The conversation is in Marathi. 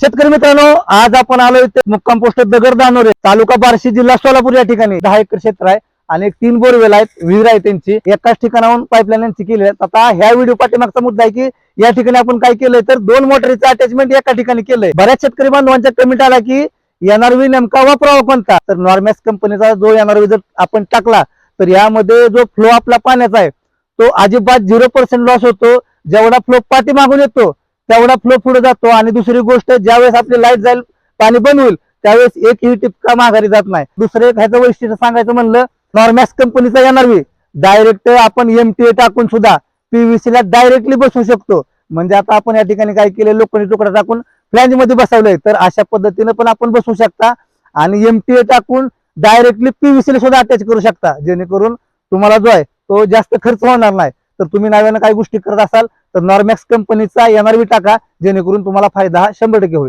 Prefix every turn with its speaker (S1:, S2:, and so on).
S1: शेतकरी मित्रांनो आज आपण आलो इथे मुक्काम पोस्ट दगड दानोरे तालुका बार्शी जिल्हा सोलापूर या ठिकाणी. दहा एकर क्षेत्र आहे आणि एक तीन बोरवेल आहेत विहीर आहे त्यांची. एकाच ठिकाणाहून पाईपलाईन यांची केली आहे आता ह्या व्हिडिओ पाठीमागचा मुद्दा आहे की या ठिकाणी आपण काय केलंय तर दोन मोटरीचं अटॅचमेंट एका ठिकाणी केलंय. बऱ्याच शेतकरी बांधवांच्या कमेंट आला की एनआरव्ही नेमका वापरावा कोणता? तर नॉर्मॅक्स कंपनीचा जो एनआरव्ही जर आपण टाकला तर यामध्ये जो फ्लो आपला पाण्याचा आहे तो अजिबात झिरो पर्सेंट लॉस होतो. जेवढा फ्लो पाठीमागून येतो तेवढा फ्लो पुढे जातो आणि दुसरी गोष्ट ज्यावेळेस आपली लाइट जाईल पाणी बंद होईल त्यावेळेस एक ही टिपका माघारी जात नाही. दुसरं एक ह्याचं वैशिष्ट्य सांगायचं म्हणलं नॉर्मॅक्स कंपनीचा एनआरव्ही डायरेक्ट आपण एमटीए टाकून सुद्धा पीव्हीसी ला डायरेक्टली बसवू शकतो. म्हणजे आता आपण या ठिकाणी काय केलं लोखंडी तुकडा टाकून फ्लॅन्जमध्ये बसवलंय. तर अशा पद्धतीने पण आपण बसवू शकता आणि एमटीए टाकून डायरेक्टली पीव्हीसी ला सुद्धा अटॅच करू शकता. जेणेकरून तुम्हाला जो आहे तो जास्त खर्च होणार नाही. तर तुम्ही नव्यानं काही गोष्टी करत असाल तर नॉर्मॅक्स कंपनीचा एनआरव्ही टाका जेणेकरून तुम्हाला फायदा हा शंभर टक्के होईल.